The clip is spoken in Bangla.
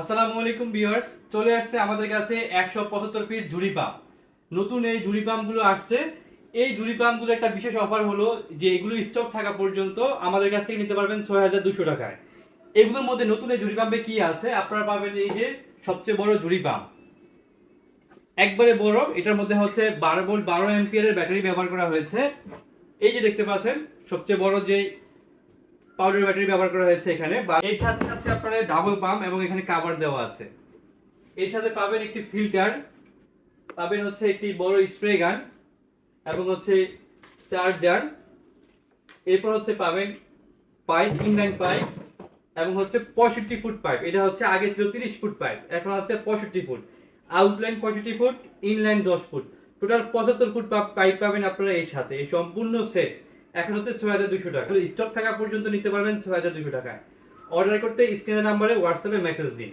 আসসালামু আলাইকুম ভিউয়ার্স, চলে আসছে আমাদের কাছে একশো পঁচাত্তর পিস ঝুড়ি পাম্প নতুন এই ঝুড়ি পাম্পগুলো আসছে। এই ঝুড়ি পাম্পগুলো একটা বিশেষ অফার হলো যে এগুলো স্টক থাকা পর্যন্ত আমাদের কাছ থেকে নিতে পারবেন ছয় হাজার দুশো টাকায়। এগুলোর মধ্যে নতুন এই ঝুড়ি পাম্পে কি আছে? আপনারা পাবেন এই যে সবচেয়ে বড় ঝুড়ি পাম্প একবারে বড়, এটার মধ্যে হচ্ছে বারো ভোল্ট বারো এম্পিয়ারের ব্যাটারি ব্যবহার করা হয়েছে। এই যে দেখতে পাচ্ছেন, সবচেয়ে বড় যে পাউডার ব্যাটারি ব্যবহার করা হয়েছে এখানে। বা এর সাথে আছে আপনার ডাবল পাম্প এবং এখানে কাভার দেওয়া আছে। এর সাথে পাবেন একটি ফিল্টার পাবেন হচ্ছে একটি বড় স্প্রে গান এবং হচ্ছে চার্জার এরপর হচ্ছে পাবেন পাইপ ইনলাইন পাইপ এবং হচ্ছে পঁয়ষট্টি ফুট পাইপ এটা হচ্ছে আগে ছিল তিরিশ ফুট পাইপ এখন হচ্ছে পঁয়ষট্টি ফুট আউটলাইন পঁয়ষট্টি ফুট ইনলাইন দশ ফুট টোটাল পঁচাত্তর ফুট পাইপ পাবেন আপনারা এর সাথে। এই সম্পূর্ণ সেট এখন হচ্ছে ছয় হাজার দুশো টাকা। স্টক থাকা পর্যন্ত নিতে পারবেন ছয় হাজার দুশো টাকায়। অর্ডার করতে স্ক্রিনের নাম্বারে হোয়াটসঅ্যাপে মেসেজ দিন।